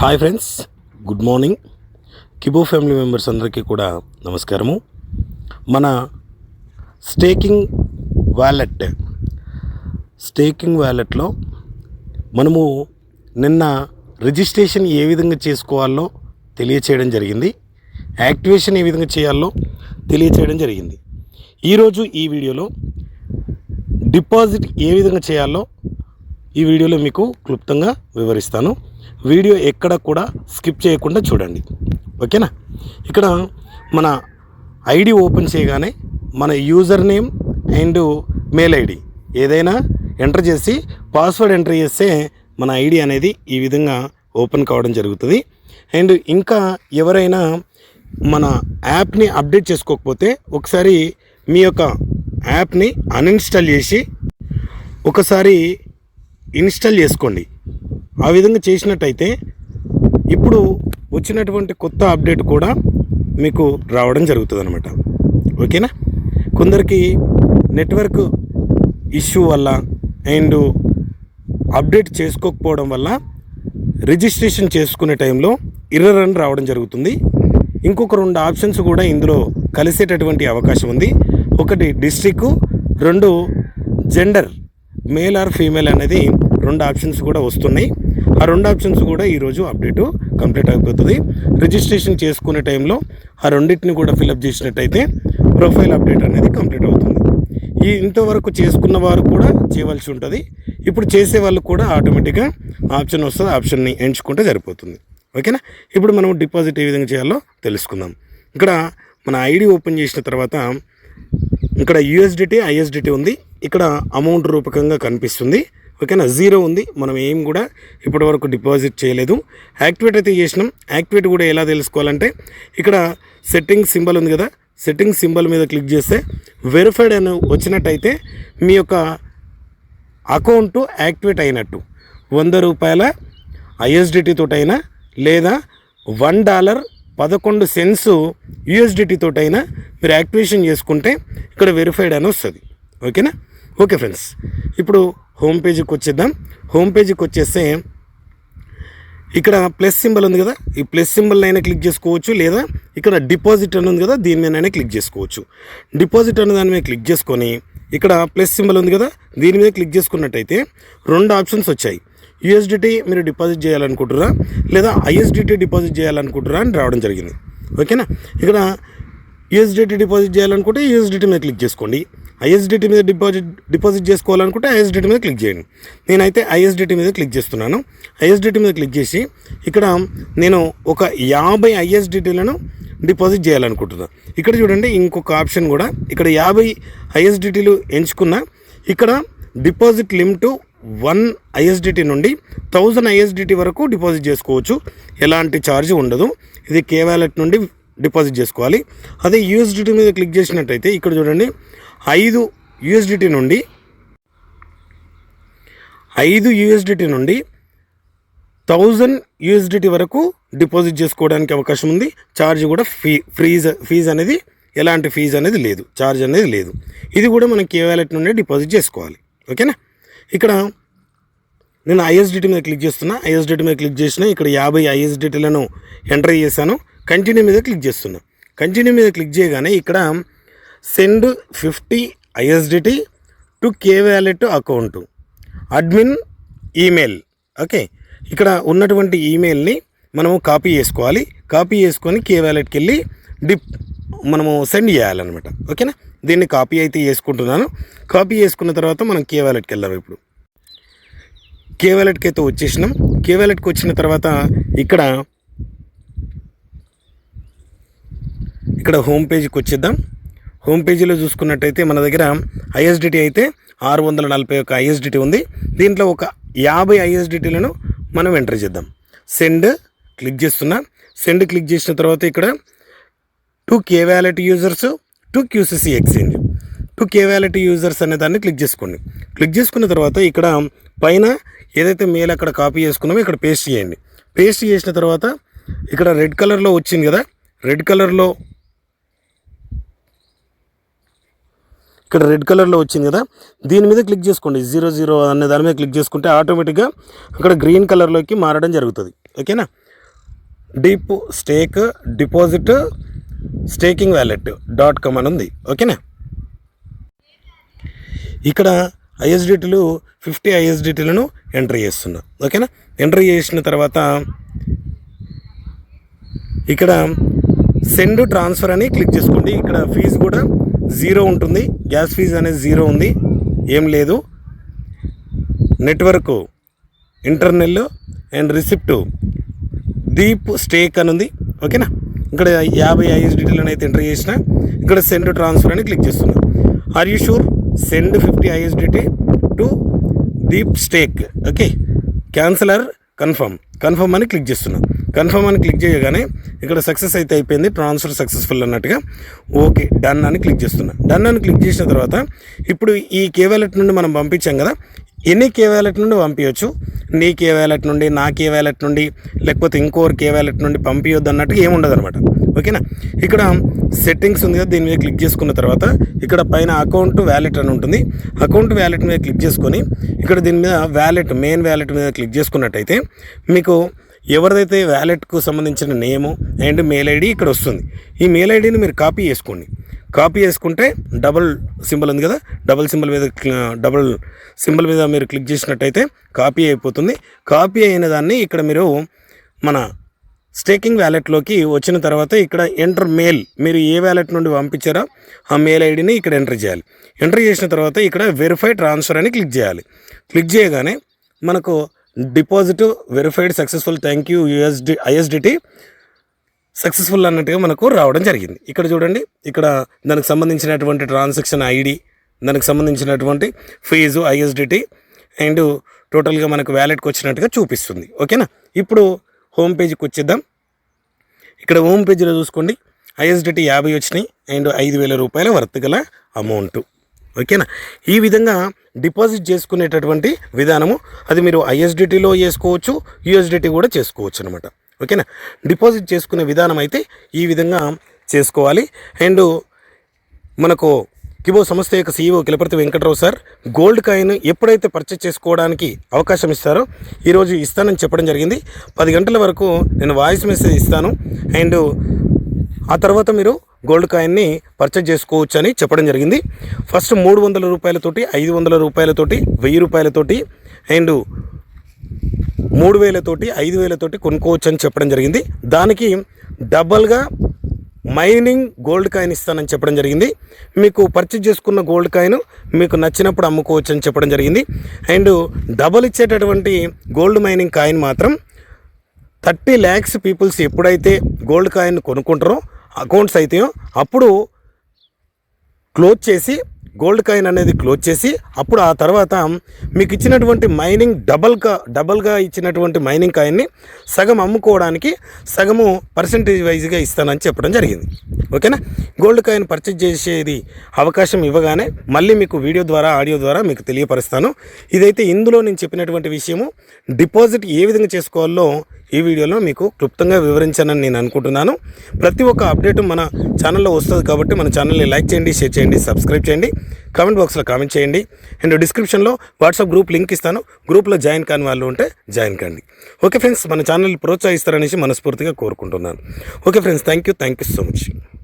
Hi friends good morning. Kibo family members అందరికీ కూడా నమస్కారము. మన స్టేకింగ్ వ్యాలెట్ స్టేకింగ్ వ్యాలెట్లో మనము నిన్న రిజిస్ట్రేషన్ ఏ విధంగా చేసుకోవాలో తెలియచేయడం జరిగింది. యాక్టివేషన్ ఏ విధంగా చేయాలో తెలియచేయడం జరిగింది. ఈరోజు ఈ వీడియోలో డిపాజిట్ ఏ విధంగా చేయాలో ఈ వీడియోలో మీకు క్లుప్తంగా వివరిస్తాను. వీడియో ఎక్కడ కూడా స్కిప్ చేయకుండా చూడండి. ఓకేనా? ఇక్కడ మన ఐడి ఓపెన్ చేయగానే మన user name and mail ID ఏదైనా ఎంటర్ చేసి పాస్వర్డ్ ఎంటర్ చేస్తే మన ఐడి అనేది ఈ విధంగా ఓపెన్ కావడం జరుగుతుంది. అండ్ ఇంకా ఎవరైనా మన యాప్ని అప్డేట్ చేసుకోకపోతే ఒకసారి మీ యొక్క యాప్ని అన్ఇన్స్టాల్ చేసి ఒకసారి ఇన్స్టాల్ చేసుకోండి. ఆ విధంగా చేసినట్టయితే ఇప్పుడు వచ్చినటువంటి కొత్త అప్డేట్ కూడా మీకు రావడం జరుగుతుంది అనమాట ఓకేనా? కొందరికి నెట్వర్క్ ఇష్యూ వల్ల అండ్ అప్డేట్ చేసుకోకపోవడం వల్ల రిజిస్ట్రేషన్ చేసుకునే టైంలో ఇర్రర్ అని రావడం జరుగుతుంది. ఇంకొక రెండు ఆప్షన్స్ కూడా ఇందులో కలిసేటటువంటి అవకాశం ఉంది. ఒకటి డిస్ట్రిక్ట్ రెండు జెండర్ మేల్ ఆర్ ఫీమేల్ అనేది రెండు ఆప్షన్స్ కూడా వస్తున్నాయి. ఆ రెండు ఆప్షన్స్ కూడా ఈరోజు అప్డేటు కంప్లీట్ అయిపోతుంది. రిజిస్ట్రేషన్ చేసుకునే టైంలో ఆ రెండింటిని కూడా ఫిలప్ చేసినట్టయితే ప్రొఫైల్ అప్డేట్ అనేది కంప్లీట్ అవుతుంది. ఈ ఇంతవరకు చేసుకున్న వారు కూడా చేయవలసి ఉంటుంది. ఇప్పుడు చేసే వాళ్ళు కూడా ఆటోమేటిక్గా ఆప్షన్ వస్తుంది. ఆప్షన్ని ఎంచుకుంటే సరిపోతుంది. ఓకేనా? ఇప్పుడు మనం డిపాజిట్ ఏ విధంగా చేయాలో తెలుసుకుందాం. ఇక్కడ మన ఐడి ఓపెన్ చేసిన తర్వాత ఇక్కడ యూఎస్డిటీ ఐఎస్డిటీ ఉంది. ఇక్కడ అమౌంట్ రూపకంగా కనిపిస్తుంది. ఓకేనా? జీరో ఉంది. మనం ఏం కూడా ఇప్పటివరకు డిపాజిట్ చేయలేదు. యాక్టివేట్ అయితే చేసినాం. యాక్టివేట్ కూడా ఎలా తెలుసుకోవాలంటే ఇక్కడ సెట్టింగ్ సింబల్ ఉంది కదా? సెట్టింగ్ సింబల్ మీద క్లిక్ చేస్తే వెరిఫైడ్ అని వచ్చినట్టయితే మీ యొక్క అకౌంట్ యాక్టివేట్ అయినట్టు. వంద రూపాయల ఐఎస్డిటీ తోటైనా లేదా వన్ డాలర్ పదకొండు సెన్స్ యూఎస్డిటీ తోటైనా మీరు యాక్టివేషన్ చేసుకుంటే ఇక్కడ వెరిఫైడ్ అని వస్తుంది. ఓకేనా? ఓకే ఫ్రెండ్స్ ఇప్పుడు హోమ్ పేజీకి వచ్చేద్దాం. హోమ్ పేజీకి వచ్చేస్తే ఇక్కడ ప్లస్ సింబల్ ఉంది కదా ఈ ప్లస్ సింబల్ అయినా క్లిక్ చేసుకోవచ్చు లేదా ఇక్కడ డిపాజిట్ అని ఉంది కదా దీని మీద క్లిక్ చేసుకోవచ్చు. డిపాజిట్ అనే దాని మీద క్లిక్ చేసుకొని ఇక్కడ ప్లస్ సింబల్ ఉంది కదా దీని మీద క్లిక్ చేసుకున్నట్టయితే రెండు ఆప్షన్స్ వచ్చాయి. యూఎస్డిటీ మీరు డిపాజిట్ చేయాలనుకుంటురా లేదా ఐఎస్డిటీ డిపాజిట్ చేయాలనుకుంటురా అని రావడం జరిగింది. ఓకేనా? ఇక్కడ యూఎస్డిటీ డిపాజిట్ చేయాలనుకుంటే యూఎస్డిటీ మీద క్లిక్ చేసుకోండి. ఐఎస్డిటీ మీద డిపాజిట్ డిపాజిట్ చేసుకోవాలనుకుంటే ఐఎస్డిటీ మీద క్లిక్ చేయండి. నేనైతే ఐఎస్డిటీ మీద క్లిక్ చేస్తున్నాను. ఐఎస్డిటీ మీద క్లిక్ చేసి ఇక్కడ నేను ఒక యాభై ఐఎస్డిటీలను డిపాజిట్ చేయాలనుకుంటున్నాను ఇక్కడ చూడండి ఇంకొక ఆప్షన్ కూడా. ఇక్కడ యాభై ఐఎస్డిటీలు ఎంచుకున్న ఇక్కడ డిపాజిట్ లిమిట్ వన్ ఐఎస్డిటీ నుండి థౌజండ్ ఐఎస్డిటీ వరకు డిపాజిట్ చేసుకోవచ్చు. ఎలాంటి ఛార్జ్ ఉండదు. ఇది కే వ్యాలెట్ నుండి డిపాజిట్ చేసుకోవాలి. అదే యూఎస్డిటీ మీద క్లిక్ చేసినట్టయితే ఇక్కడ చూడండి ఐదు యూఎస్డిటీ నుండి ఐదు యూఎస్డిటీ నుండి థౌజండ్ యూఎస్డిటీ వరకు డిపాజిట్ చేసుకోవడానికి అవకాశం ఉంది. ఛార్జ్ కూడా ఫీ ఫ్రీజ్ ఫీజ్ అనేది ఎలాంటి ఫీజు అనేది లేదు. ఛార్జ్ అనేది లేదు. ఇది కూడా మనం కే వ్యాలెట్ నుండి డిపాజిట్ చేసుకోవాలి. ఓకేనా? ఇక్కడ నేను ఐఎస్డిటీ మీద క్లిక్ చేస్తున్నా. ఐఎస్డిటీ మీద క్లిక్ చేసిన ఇక్కడ యాభై ఐఎస్డిటీలను ఎంటర్ చేశాను. కంటిన్యూ మీద క్లిక్ చేస్తున్నాం. కంటిన్యూ మీద క్లిక్ చేయగానే ఇక్కడ send fifty USDT to K wallet account. Admin email. Okay? ఇక్కడ ఉన్నటువంటి ఈమెయిల్ని మనము కాపీ చేసుకోవాలి. కాపీ చేసుకొని కే వ్యాలెట్కి వెళ్ళి డిప్ మనము సెండ్ చేయాలన్నమాట. ఓకేనా? దీన్ని కాపీ అయితే చేసుకుంటున్నాను. కాపీ చేసుకున్న తర్వాత మనం కే వ్యాలెట్కి వెళ్దాం ఇప్పుడు. కే వ్యాలెట్కి అయితే వచ్చేసినాం. కే వ్యాలెట్కి వచ్చిన తర్వాత ఇక్కడ ఇక్కడ హోమ్ పేజ్కి వచ్చేద్దాం. హోమ్ పేజీలో చూసుకున్నట్టయితే మన దగ్గర ఐఎస్డిటీ అయితే ఆరు వందల నలభై ఒక ఐఎస్డిటీ ఉంది. దీంట్లో ఒక యాభై ఐఎస్డిటీలను మనం ఎంటర్ చేద్దాం. సెండ్ క్లిక్ చేస్తున్నా. సెండ్ క్లిక్ చేసిన తర్వాత ఇక్కడ to K wallet users to QCC exchange to K wallet users అనే దాన్ని క్లిక్ చేసుకోండి. క్లిక్ చేసుకున్న తర్వాత ఇక్కడ పైన ఏదైతే మెయిల్ అక్కడ కాపీ చేసుకున్నామో ఇక్కడ పేస్ట్ చేయండి. పేస్ట్ చేసిన తర్వాత ఇక్కడ రెడ్ కలర్లో వచ్చింది కదా. రెడ్ కలర్లో ఇక్కడ రెడ్ కలర్లో వచ్చింది కదా దీని మీద క్లిక్ చేసుకోండి. జీరో జీరో అనే దాని మీద క్లిక్ చేసుకుంటే ఆటోమేటిక్గా అక్కడ గ్రీన్ కలర్లోకి మారడం జరుగుతుంది. ఓకేనా? Deep stake deposit staking wallet dot com అని ఉంది. ఓకేనా? ఇక్కడ ఐఎస్డిటీలు ఫిఫ్టీ ఐఎస్డిటీలను ఎంటర్ చేస్తున్నా. ఓకేనా? ఎంటర్ చేసిన తర్వాత ఇక్కడ సెండ్ ట్రాన్స్ఫర్ అని క్లిక్ చేసుకోండి. ఇక్కడ ఫీజు కూడా జీరో ఉంటుంది. గ్యాస్ ఫీజు అనేది జీరో ఉంది. ఏం లేదు. Network internal and receipt deep stake అని ఉంది. ఓకేనా? ఇక్కడ యాభై ఐఎస్డిటీలను అయితే ఎంటర్ చేసిన. ఇక్కడ సెండ్ ట్రాన్స్ఫర్ అని క్లిక్ చేస్తున్నాను are you sure send fifty USDT to deep stake okay cancel or confirm confirm అని క్లిక్ చేస్తున్నా. కన్ఫర్మ్ అని క్లిక్ చేయగానే ఇక్కడ సక్సెస్ అయితే అయిపోయింది. ట్రాన్స్ఫర్ సక్సెస్ఫుల్ అన్నట్టుగా. ఓకే డన్ అని క్లిక్ చేస్తున్నా. డన్ అని క్లిక్ చేసిన తర్వాత ఇప్పుడు ఈ కే వ్యాలెట్ నుండి మనం పంపించాం కదా. ఎన్ని కే వ్యాలెట్ నుండి పంపించవచ్చు. నీ కే వ్యాలెట్ నుండి నా కే వ్యాలెట్ నుండి లేకపోతే ఇంకోరు కే వ్యాలెట్ నుండి పంపించొద్దు అన్నట్టుగా ఏముండదు అనమాట ఓకేనా ఇక్కడ సెట్టింగ్స్ ఉంది కదా దీని మీద క్లిక్ చేసుకున్న తర్వాత ఇక్కడ పైన అకౌంట్ వ్యాలెట్ అని ఉంటుంది. అకౌంట్ వ్యాలెట్ మీద క్లిక్ చేసుకొని ఇక్కడ దీని మీద వ్యాలెట్ మెయిన్ వ్యాలెట్ మీద క్లిక్ చేసుకున్నట్టయితే మీకు ఎవరిదైతే వ్యాలెట్కు సంబంధించిన నేము అండ్ మెయిల్ ఐడి ఇక్కడ వస్తుంది ఈ మెయిల్ ఐడిని మీరు కాపీ చేసుకోండి. కాపీ చేసుకుంటే డబుల్ సింబల్ ఉంది కదా డబుల్ సింబల్ మీద డబల్ డబుల్ సింబల్ మీద మీరు క్లిక్ చేసినట్టయితే కాపీ అయిపోతుంది. కాపీ అయిన దాన్ని ఇక్కడ మీరు మన స్టేకింగ్ వ్యాలెట్లోకి వచ్చిన తర్వాత ఇక్కడ ఎంటర్ మెయిల్ మీరు ఏ వ్యాలెట్ నుండి పంపించారో ఆ మెయిల్ ఐడిని ఇక్కడ ఎంటర్ చేయాలి. ఎంటర్ చేసిన తర్వాత ఇక్కడ వెరిఫై ట్రాన్స్ఫర్ అని క్లిక్ చేయాలి. క్లిక్ చేయగానే మనకు deposit verified successful thank you USD USDT successful అన్నట్టుగా మనకు రావడం జరిగింది. ఇక్కడ చూడండి ఇక్కడ దానికి సంబంధించినటువంటి ట్రాన్సాక్షన్ ఐడి దానికి సంబంధించినటువంటి ఫీజు ఐఎస్డిటి అండ్ టోటల్గా మనకు వ్యాలెట్కి వచ్చినట్టుగా చూపిస్తుంది. ఓకేనా? ఇప్పుడు హోమ్ పేజ్కి వచ్చేద్దాం. ఇక్కడ హోమ్ పేజ్లో చూసుకోండి ఐఎస్డిటి యాభై వచ్చినాయి అండ్ ఐదు వేల రూపాయల వర్త్ గల అమౌంట్. ఓకేనా? ఈ విధంగా డిపాజిట్ చేసుకునేటటువంటి విధానము అది మీరు ఐఎస్డిటీలో చేసుకోవచ్చు యూఎస్డిటీ కూడా చేసుకోవచ్చు అనమాట ఓకేనా? డిపాజిట్ చేసుకునే విధానం అయితే ఈ విధంగా చేసుకోవాలి. అండ్ మనకు కిబో సంస్థ యొక్క CEO Kilaparthi Venkatarao sir gold coin ఎప్పుడైతే పర్చేస్ చేసుకోవడానికి అవకాశం ఇస్తారో ఈరోజు ఇస్తానని చెప్పడం జరిగింది. పది గంటల వరకు నేను వాయిస్ మెసేజ్ ఇస్తాను. అండ్ ఆ తర్వాత మీరు గోల్డ్ కాయిన్ని పర్చేజ్ చేసుకోవచ్చు అని చెప్పడం జరిగింది. ఫస్ట్ మూడు వందల రూపాయలతోటి ఐదు వందల రూపాయలతోటి వెయ్యి రూపాయలతోటి అండ్ మూడు వేలతోటి ఐదు వేలతోటి కొనుక్కోవచ్చు అని చెప్పడం జరిగింది. దానికి డబల్గా మైనింగ్ గోల్డ్ కాయిన్ ఇస్తానని చెప్పడం జరిగింది. మీకు పర్చేజ్ చేసుకున్న గోల్డ్ కాయిన్ మీకు నచ్చినప్పుడు అమ్ముకోవచ్చు అని చెప్పడం జరిగింది. అండ్ డబల్ ఇచ్చేటటువంటి గోల్డ్ మైనింగ్ కాయిన్ మాత్రం థర్టీ ల్యాక్స్ పీపుల్స్ ఎప్పుడైతే గోల్డ్ కాయిన్ కొనుక్కుంటారో అకౌంట్స్ అయితే అప్పుడు క్లోజ్ చేసి గోల్డ్ కాయిన్ అనేది క్లోజ్ చేసి అప్పుడు ఆ తర్వాత మీకు ఇచ్చినటువంటి మైనింగ్ డబల్గా డబల్గా ఇచ్చినటువంటి మైనింగ్ కాయిన్ని సగం అమ్ముకోవడానికి సగము పర్సంటేజ్ వైజ్గా ఇస్తానని చెప్పడం జరిగింది. ఓకేనా? గోల్డ్ కాయిన్ పర్చేజ్ చేసేది అవకాశం ఇవ్వగానే మళ్ళీ మీకు వీడియో ద్వారా ఆడియో ద్వారా మీకు తెలియపరుస్తాను. ఇదైతే ఇందులో నేను చెప్పినటువంటి విషయము డిపాజిట్ ఏ విధంగా చేసుకోవాలో ఈ వీడియోలో మీకు క్లుప్తంగా వివరించానని నేను అనుకుంటున్నాను. ప్రతి ఒక్క అప్డేట్ మన ఛానల్లో వస్తుంది కాబట్టి మన ఛానల్ని లైక్ చేయండి షేర్ చేయండి సబ్స్క్రైబ్ చేయండి. కామెంట్ బాక్స్లో కామెంట్ చేయండి. అండ్ డిస్క్రిప్షన్లో వాట్సాప్ గ్రూప్ లింక్ ఇస్తాను. గ్రూప్లో జాయిన్ కాని వాళ్ళు ఉంటే జాయిన్ కండి. ఓకే ఫ్రెండ్స్ మన ఛానల్ ప్రోత్సహిస్తారనేసి మనస్ఫూర్తిగా కోరుకుంటున్నాను. Okay friends thank you thank you so much.